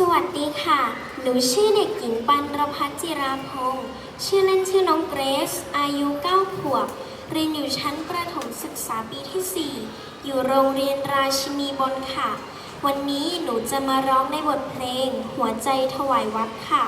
สวัสดีค่ะ หนูชื่อเด็กหญิงปันรพัฒจิราพงศ์ชื่อเล่นชื่อน้องเกรซ อายุ 9 ขวบ เรียนอยู่ชั้นประถมศึกษาปีที่ 4 อยู่โรงเรียนราชินีบนค่ะ วันนี้หนูจะมาร้องในบทเพลง หัวใจถวายวัดค่ะ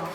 好